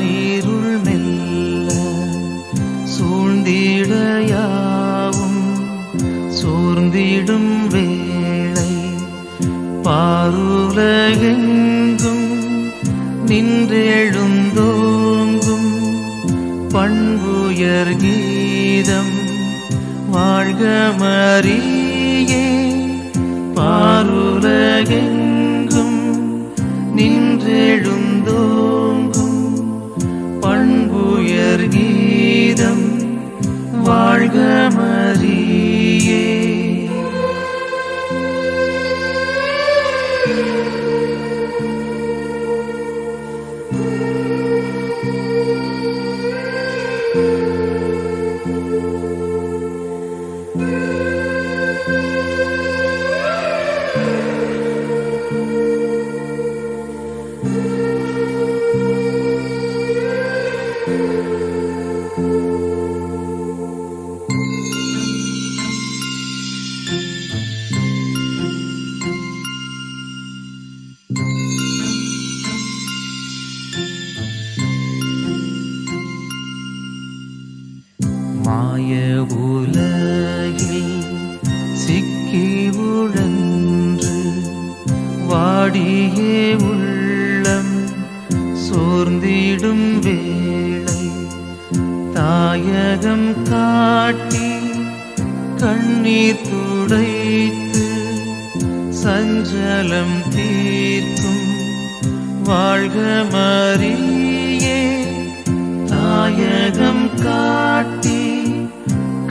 காரிருள் மெல்ல சூழ்ந்திடையாவும் சோர்ந்திடும் வேளை பாருலகெங்கும் நின்றெழுந்தோங்கும் பண்புயர் கீதம் வாழ்க மரியே. பாருலகெங்கும் நின்றெழுந்தோ வாழ்க மாய உலகில் சிக்கி உழன்று வாடியே உள்ளம் சோர்ந்திடும் வேளை தாயகம் காட்டி கண்ணீர் துடைத்து சஞ்சலம் தீர்க்கும் வாழ்க மறியே தாயகம் காட்டி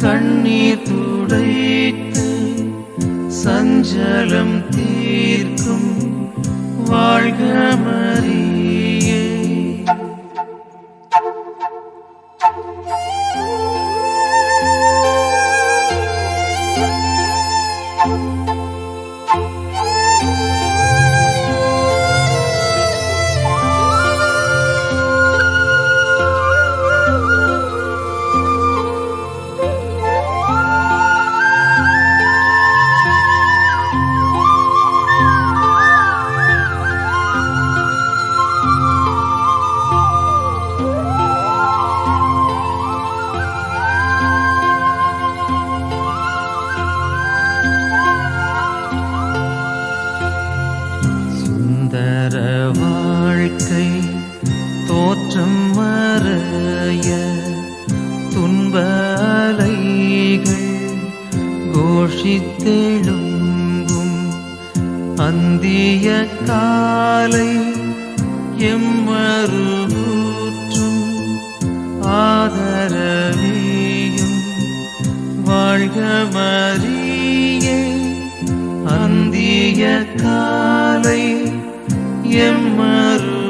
கண்ணீர் துடைத்து சஞ்சலம் தீர்க்கும் வாழ்க மரியே. மறைய துன்ப அலைகள் கோஷித்தெழும்பும் அந்திய காலை எம்மருகூற்றும் ஆதரவியும் வாழ்க மரியே அந்திய காலை எம்மரு